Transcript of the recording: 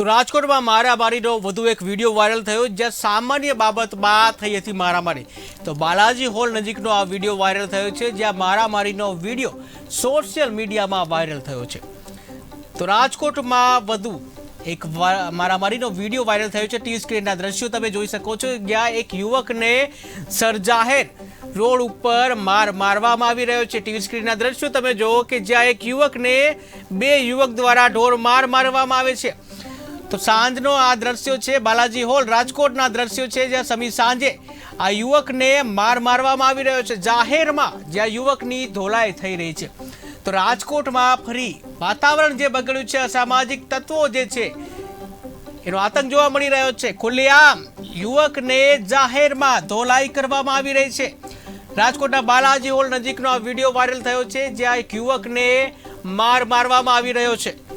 તો રાજકોટમાં મારામારીનો વધુ એક વીડિયો વાયરલ થયો, જ્યાં સામાન્ય બાબતમાં થઈ હતી મારામારી. તો બાલાજી હોલ નજીકનો આ વીડિયો વાયરલ થયો છે, જ્યાં મારામારીનો વીડિયો સોશિયલ મીડિયામાં વાયરલ થયો છે. તો રાજકોટમાં વધુ એક મારામારીનો વીડિયો વાયરલ થયો છે ટીવી સ્ક્રીનના દ્રશ્યો તમે જોઈ શકો છો, જ્યાં એક યુવકને સરજાહેર રોડ ઉપર માર મારવામાં આવી રહ્યો છે. ટીવી સ્ક્રીનના દ્રશ્યો તમે જુઓ કે જ્યાં એક યુવકને બે યુવક દ્વારા ઢોર માર મારવામાં આવે છે. તો સાંજનો આ દ્રશ્યો છે. બાલાજી હોલ રાજકોટના દ્રશ્યો છે, જ્યાં સમી સાંજે આ યુવકને માર મારવામાં આવી રહ્યો છે. જાહેરમાં જ્યાં યુવકની ધોલાઈ થઈ રહી છે. તો રાજકોટમાં ફરી વાતાવરણ જે બગડ્યું છે, અસામાજિક તત્વો જે છે, એનો આતંક જોવા મળી રહ્યો છે. ખુલ્લેઆમ યુવકને જાહેરમાં ધોલાઈ કરવામાં આવી રહી છે. રાજકોટના બાલાજી હોલ નજીકનો આ વીડિયો વાયરલ થયો છે, જ્યાં એક યુવકને માર મારવામાં આવી રહ્યો છે.